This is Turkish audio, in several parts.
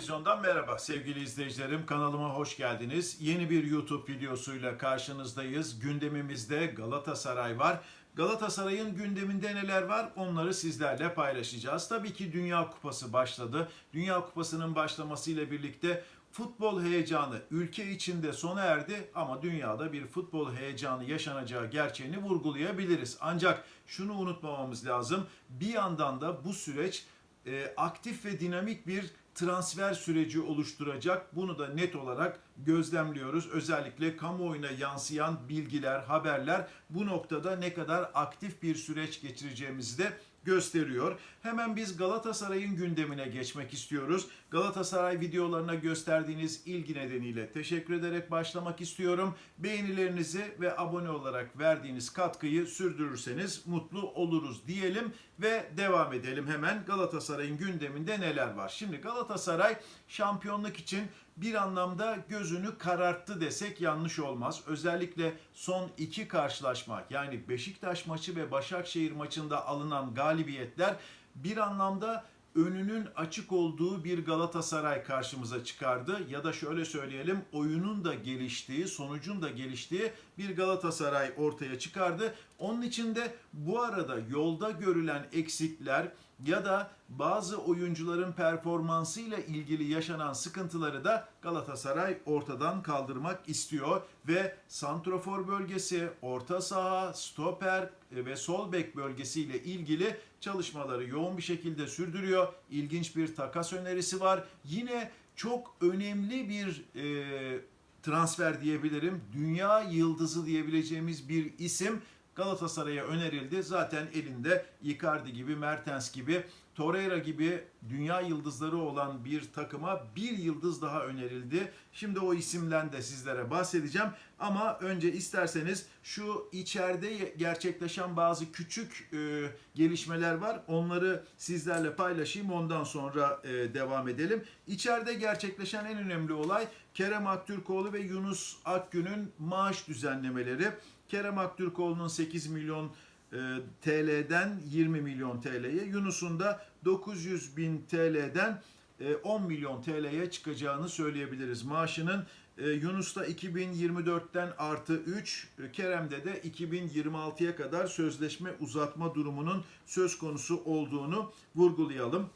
Vizyon'dan merhaba sevgili izleyicilerim. Kanalıma hoş geldiniz. Yeni bir YouTube videosuyla karşınızdayız. Gündemimizde Galatasaray var. Galatasaray'ın gündeminde neler var onları sizlerle paylaşacağız. Tabii ki Dünya Kupası başladı. Dünya Kupası'nın başlamasıyla birlikte futbol heyecanı ülke içinde sona erdi ama dünyada bir futbol heyecanı yaşanacağı gerçeğini vurgulayabiliriz. Ancak şunu unutmamamız lazım. Bir yandan da bu süreç e, aktif ve dinamik bir transfer süreci oluşturacak. Bunu da net olarak gözlemliyoruz. Özellikle kamuoyuna yansıyan bilgiler, haberler bu noktada ne kadar aktif bir süreç geçireceğimizi de gösteriyor. Hemen biz Galatasaray'ın gündemine geçmek istiyoruz. Galatasaray videolarına gösterdiğiniz ilgi nedeniyle teşekkür ederek başlamak istiyorum. Beğenilerinizi ve abone olarak verdiğiniz katkıyı sürdürürseniz mutlu oluruz diyelim ve devam edelim hemen Galatasaray'ın gündeminde neler var. Şimdi Galatasaray şampiyonluk için bir anlamda gözünü kararttı desek yanlış olmaz. Özellikle son iki karşılaşma yani Beşiktaş maçı ve Başakşehir maçında alınan galibiyetler bir anlamda önünün açık olduğu bir Galatasaray karşımıza çıkardı. Ya da şöyle söyleyelim oyunun da geliştiği, sonucun da geliştiği bir Galatasaray ortaya çıkardı. Onun için de bu arada yolda görülen eksikler ya da bazı oyuncuların performansıyla ilgili yaşanan sıkıntıları da Galatasaray ortadan kaldırmak istiyor ve santrofor bölgesi, orta saha, stoper ve sol bek bölgesiyle ilgili çalışmaları yoğun bir şekilde sürdürüyor. İlginç bir takas önerisi var. Yine çok önemli bir e, transfer diyebilirim. Dünya yıldızı diyebileceğimiz bir isim Galatasaray'a önerildi. Zaten elinde Icardi gibi, Mertens gibi, Torreira gibi dünya yıldızları olan bir takıma bir yıldız daha önerildi. Şimdi o isimden de sizlere bahsedeceğim. Ama önce isterseniz şu içeride gerçekleşen bazı küçük e, gelişmeler var. Onları sizlerle paylaşayım. Ondan sonra e, devam edelim. İçeride gerçekleşen en önemli olay Kerem Aktürkoğlu ve Yunus Akgün'ün maaş düzenlemeleri. Kerem Aktürkoğlu'nun 8 milyon e, TL'den 20 milyon TL'ye, Yunus'un da 900 bin TL'den e, 10 milyon TL'ye çıkacağını söyleyebiliriz. Maaşının e, Yunus'ta 2024'ten artı 3, e, Kerem'de de 2026'ya kadar sözleşme uzatma durumunun söz konusu olduğunu vurgulayalım.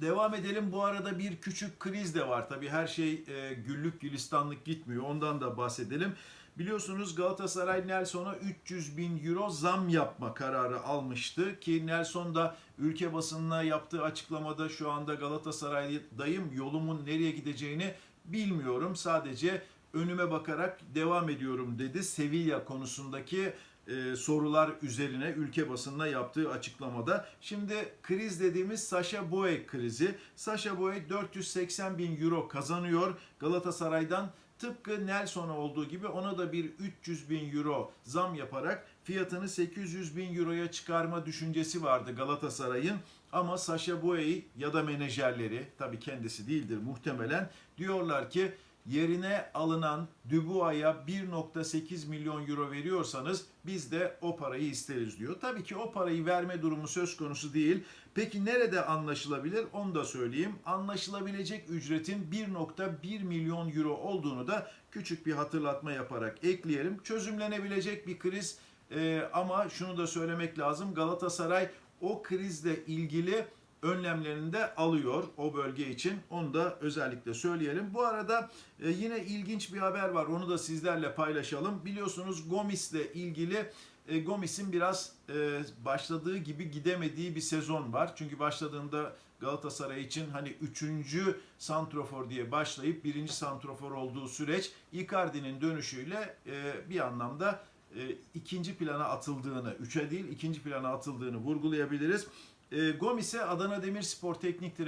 Devam edelim. Bu arada bir küçük kriz de var. Tabii her şey e, güllük gülistanlık gitmiyor. Ondan da bahsedelim. Biliyorsunuz Galatasaray Nelson'a 300 bin euro zam yapma kararı almıştı ki Nelson da ülke basınına yaptığı açıklamada şu anda Galatasaray'dayım yolumun nereye gideceğini bilmiyorum sadece önüme bakarak devam ediyorum dedi Sevilla konusundaki e, sorular üzerine ülke basınına yaptığı açıklamada. Şimdi kriz dediğimiz Sasha Boye krizi. Sasha Boye 480 bin euro kazanıyor Galatasaray'dan. Tıpkı Nelson'a olduğu gibi ona da bir 300 bin euro zam yaparak fiyatını 800 bin euroya çıkarma düşüncesi vardı Galatasaray'ın. Ama Sasha Boye ya da menajerleri, tabii kendisi değildir muhtemelen, diyorlar ki yerine alınan Dubois'a 1.8 milyon euro veriyorsanız biz de o parayı isteriz diyor. Tabii ki o parayı verme durumu söz konusu değil. Peki nerede anlaşılabilir? Onu da söyleyeyim. Anlaşılabilecek ücretin 1.1 milyon euro olduğunu da küçük bir hatırlatma yaparak ekleyelim. Çözümlenebilecek bir kriz ee, ama şunu da söylemek lazım. Galatasaray o krizle ilgili önlemlerini de alıyor o bölge için. Onu da özellikle söyleyelim. Bu arada e, yine ilginç bir haber var. Onu da sizlerle paylaşalım. Biliyorsunuz Gomis'le ilgili e, Gomis'in biraz e, başladığı gibi gidemediği bir sezon var. Çünkü başladığında Galatasaray için hani üçüncü santrofor diye başlayıp birinci santrofor olduğu süreç Icardi'nin dönüşüyle bir anlamda ikinci plana atıldığını, üçe değil ikinci plana atıldığını vurgulayabiliriz. E, Gomis'e Adana Demirspor Teknik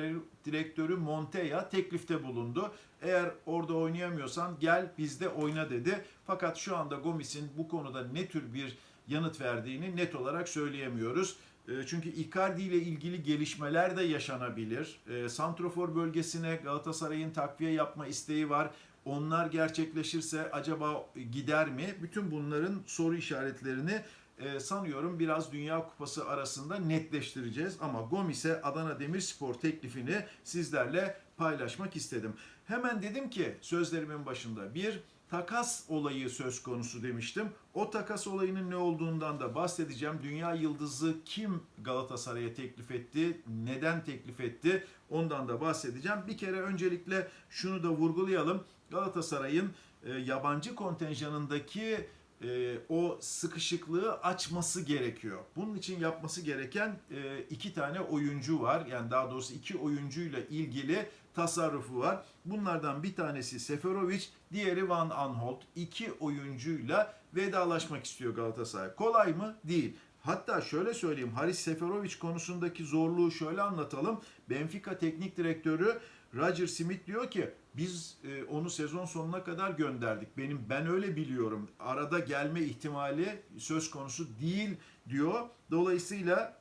Direktörü Monteya teklifte bulundu. Eğer orada oynayamıyorsan gel bizde oyna dedi. Fakat şu anda Gomis'in bu konuda ne tür bir yanıt verdiğini net olarak söyleyemiyoruz. E, çünkü Icardi ile ilgili gelişmeler de yaşanabilir. E, Santrofor bölgesine Galatasaray'ın takviye yapma isteği var. Onlar gerçekleşirse acaba gider mi? Bütün bunların soru işaretlerini e, sanıyorum biraz Dünya Kupası arasında netleştireceğiz. Ama Gomis'e Adana Demirspor teklifini sizlerle paylaşmak istedim. Hemen dedim ki sözlerimin başında bir takas olayı söz konusu demiştim. O takas olayının ne olduğundan da bahsedeceğim. Dünya yıldızı kim Galatasaray'a teklif etti? Neden teklif etti? Ondan da bahsedeceğim. Bir kere öncelikle şunu da vurgulayalım. Galatasaray'ın e, yabancı kontenjanındaki e, o sıkışıklığı açması gerekiyor. Bunun için yapması gereken e, iki tane oyuncu var. Yani daha doğrusu iki oyuncuyla ilgili tasarrufu var. Bunlardan bir tanesi Seferovic, diğeri Van Aanholt. İki oyuncuyla vedalaşmak istiyor Galatasaray. Kolay mı? Değil. Hatta şöyle söyleyeyim, Haris Seferovic konusundaki zorluğu şöyle anlatalım. Benfica teknik direktörü Roger Smith diyor ki biz e, onu sezon sonuna kadar gönderdik. Benim ben öyle biliyorum. Arada gelme ihtimali söz konusu değil diyor. Dolayısıyla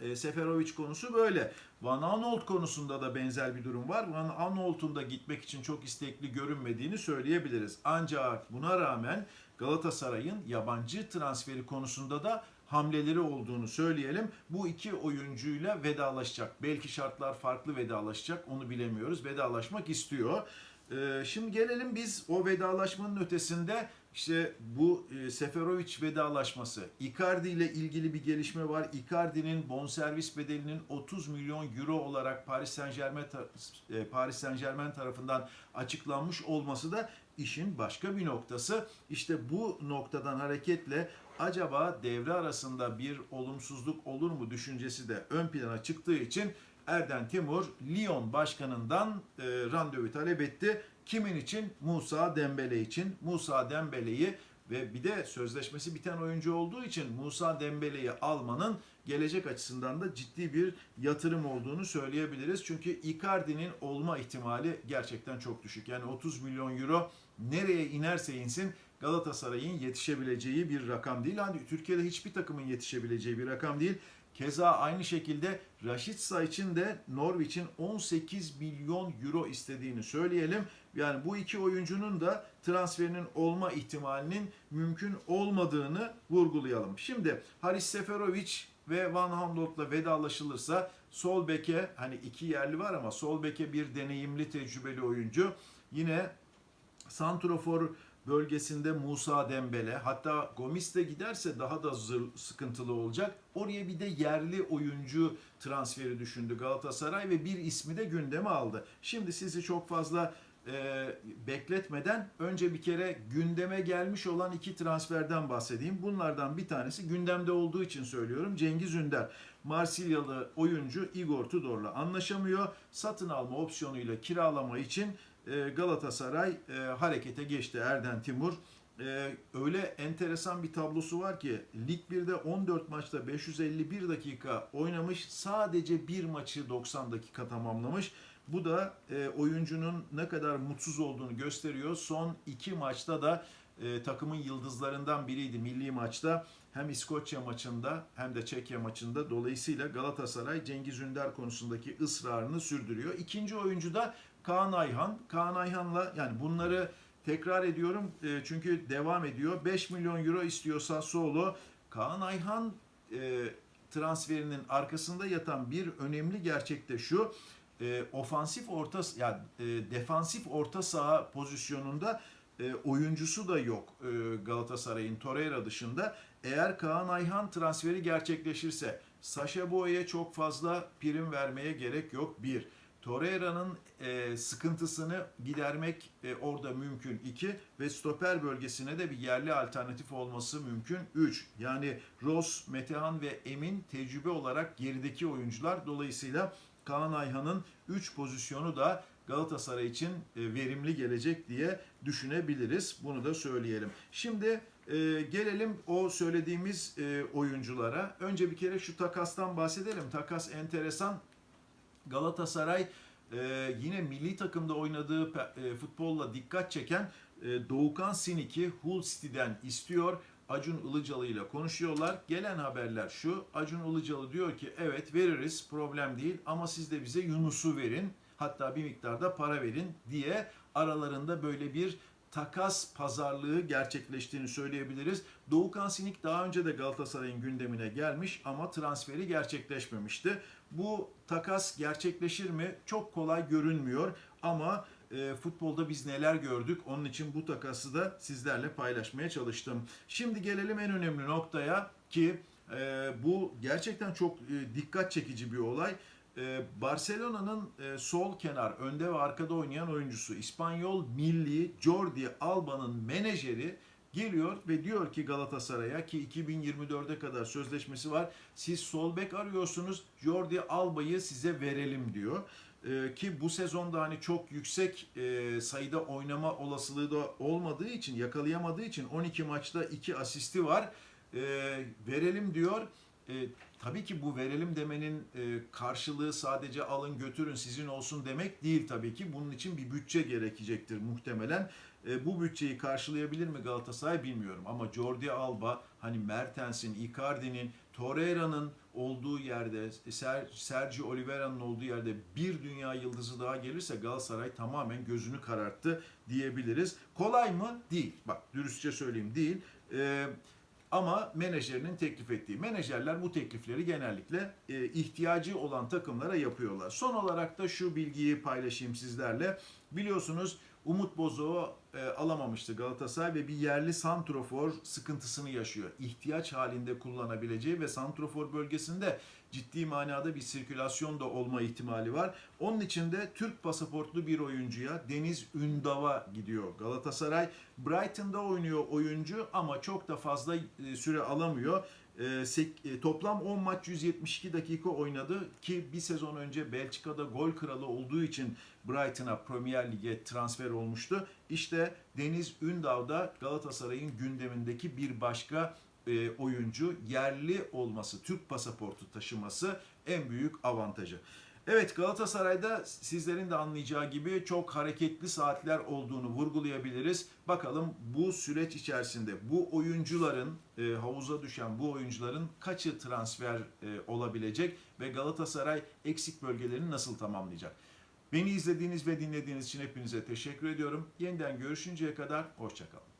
e, Seferovic konusu böyle. Van Aanholt konusunda da benzer bir durum var. Van Aanholt'un da gitmek için çok istekli görünmediğini söyleyebiliriz. Ancak buna rağmen Galatasaray'ın yabancı transferi konusunda da hamleleri olduğunu söyleyelim. Bu iki oyuncuyla vedalaşacak. Belki şartlar farklı vedalaşacak onu bilemiyoruz. Vedalaşmak istiyor. Ee, şimdi gelelim biz o vedalaşmanın ötesinde işte bu e, Seferovic vedalaşması. Icardi ile ilgili bir gelişme var. Icardi'nin bonservis bedelinin 30 milyon euro olarak Paris Saint-Germain e, Paris Saint-Germain tarafından açıklanmış olması da işin başka bir noktası. İşte bu noktadan hareketle acaba devre arasında bir olumsuzluk olur mu düşüncesi de ön plana çıktığı için Erden Timur Lyon başkanından e, randevu talep etti. Kimin için? Musa Dembele için. Musa Dembele'yi ve bir de sözleşmesi biten oyuncu olduğu için Musa Dembele'yi almanın gelecek açısından da ciddi bir yatırım olduğunu söyleyebiliriz. Çünkü Icardi'nin olma ihtimali gerçekten çok düşük. Yani 30 milyon euro nereye inerse insin Galatasaray'ın yetişebileceği bir rakam değil. Hani Türkiye'de hiçbir takımın yetişebileceği bir rakam değil. Keza aynı şekilde Rashica için de Norwich'in 18 milyon euro istediğini söyleyelim. Yani bu iki oyuncunun da transferinin olma ihtimalinin mümkün olmadığını vurgulayalım. Şimdi Haris Seferovic ve Van Aanholt'la vedalaşılırsa sol beke hani iki yerli var ama sol beke bir deneyimli tecrübeli oyuncu. Yine Santrofor bölgesinde Musa Dembele hatta Gomis de giderse daha da zır, sıkıntılı olacak. Oraya bir de yerli oyuncu transferi düşündü Galatasaray ve bir ismi de gündeme aldı. Şimdi sizi çok fazla e, bekletmeden önce bir kere gündeme gelmiş olan iki transferden bahsedeyim. Bunlardan bir tanesi gündemde olduğu için söylüyorum. Cengiz Ünder, Marsilyalı oyuncu Igor Tudor'la anlaşamıyor. Satın alma opsiyonuyla kiralama için e, Galatasaray e, harekete geçti Erden Timur. E, öyle enteresan bir tablosu var ki Lig 1'de 14 maçta 551 dakika oynamış. Sadece bir maçı 90 dakika tamamlamış. Bu da e, oyuncunun ne kadar mutsuz olduğunu gösteriyor. Son iki maçta da e, takımın yıldızlarından biriydi milli maçta. Hem İskoçya maçında hem de Çekya maçında. Dolayısıyla Galatasaray Cengiz Ünder konusundaki ısrarını sürdürüyor. İkinci oyuncu da Kaan Ayhan. Kaan Ayhan'la yani bunları tekrar ediyorum e, çünkü devam ediyor. 5 milyon euro istiyor Sassuolo. Kaan Ayhan e, transferinin arkasında yatan bir önemli gerçek de şu. E, ofansif orta yani e, defansif orta saha pozisyonunda e, oyuncusu da yok e, Galatasaray'ın Torreira dışında. Eğer Kaan Ayhan transferi gerçekleşirse Saşa Boy'a çok fazla prim vermeye gerek yok. Bir. Torreira'nın e, sıkıntısını gidermek e, orada mümkün. iki ve stoper bölgesine de bir yerli alternatif olması mümkün. Üç. Yani Ross, Metehan ve Emin tecrübe olarak gerideki oyuncular. Dolayısıyla Kaan Ayhan'ın 3 pozisyonu da Galatasaray için e, verimli gelecek diye düşünebiliriz. Bunu da söyleyelim. Şimdi e, gelelim o söylediğimiz e, oyunculara. Önce bir kere şu takastan bahsedelim. Takas enteresan. Galatasaray e, yine milli takımda oynadığı e, futbolla dikkat çeken e, Doğukan Sinik'i Hull City'den istiyor. Acun Ilıcalı ile konuşuyorlar. Gelen haberler şu. Acun Ilıcalı diyor ki evet veririz problem değil ama siz de bize Yunus'u verin. Hatta bir miktarda para verin diye aralarında böyle bir takas pazarlığı gerçekleştiğini söyleyebiliriz. Doğukan Sinik daha önce de Galatasaray'ın gündemine gelmiş ama transferi gerçekleşmemişti. Bu takas gerçekleşir mi? Çok kolay görünmüyor ama e, futbolda biz neler gördük onun için bu takası da sizlerle paylaşmaya çalıştım. Şimdi gelelim en önemli noktaya ki e, bu gerçekten çok e, dikkat çekici bir olay. E, Barcelona'nın e, sol kenar, önde ve arkada oynayan oyuncusu İspanyol milli Jordi Alba'nın menajeri geliyor ve diyor ki Galatasaray'a ki 2024'e kadar sözleşmesi var. Siz sol bek arıyorsunuz. Jordi Alba'yı size verelim diyor. Ee, ki bu sezonda hani çok yüksek e, sayıda oynama olasılığı da olmadığı için yakalayamadığı için 12 maçta 2 asisti var. Ee, verelim diyor. E, tabii ki bu verelim demenin e, karşılığı sadece alın götürün sizin olsun demek değil tabii ki. Bunun için bir bütçe gerekecektir muhtemelen. E, bu bütçeyi karşılayabilir mi Galatasaray bilmiyorum. Ama Jordi Alba, hani Mertens'in, Icardi'nin, Torreira'nın olduğu yerde, Ser, Sergio Oliveira'nın olduğu yerde bir dünya yıldızı daha gelirse Galatasaray tamamen gözünü kararttı diyebiliriz. Kolay mı? Değil. Bak dürüstçe söyleyeyim değil. E, ama menajerinin teklif ettiği. Menajerler bu teklifleri genellikle e, ihtiyacı olan takımlara yapıyorlar. Son olarak da şu bilgiyi paylaşayım sizlerle. Biliyorsunuz Umut Bozoğu e, alamamıştı Galatasaray ve bir yerli santrofor sıkıntısını yaşıyor. İhtiyaç halinde kullanabileceği ve santrofor bölgesinde ciddi manada bir sirkülasyon da olma ihtimali var. Onun için de Türk pasaportlu bir oyuncuya Deniz Ündav'a gidiyor Galatasaray. Brighton'da oynuyor oyuncu ama çok da fazla e, süre alamıyor. E, e, toplam 10 maç 172 dakika oynadı ki bir sezon önce Belçika'da gol kralı olduğu için Brighton'a Premier Lig'e transfer olmuştu. İşte Deniz Ündav da Galatasaray'ın gündemindeki bir başka e, oyuncu yerli olması, Türk pasaportu taşıması en büyük avantajı. Evet Galatasaray'da sizlerin de anlayacağı gibi çok hareketli saatler olduğunu vurgulayabiliriz. Bakalım bu süreç içerisinde bu oyuncuların e, havuza düşen bu oyuncuların kaçı transfer e, olabilecek ve Galatasaray eksik bölgelerini nasıl tamamlayacak? Beni izlediğiniz ve dinlediğiniz için hepinize teşekkür ediyorum. Yeniden görüşünceye kadar hoşçakalın.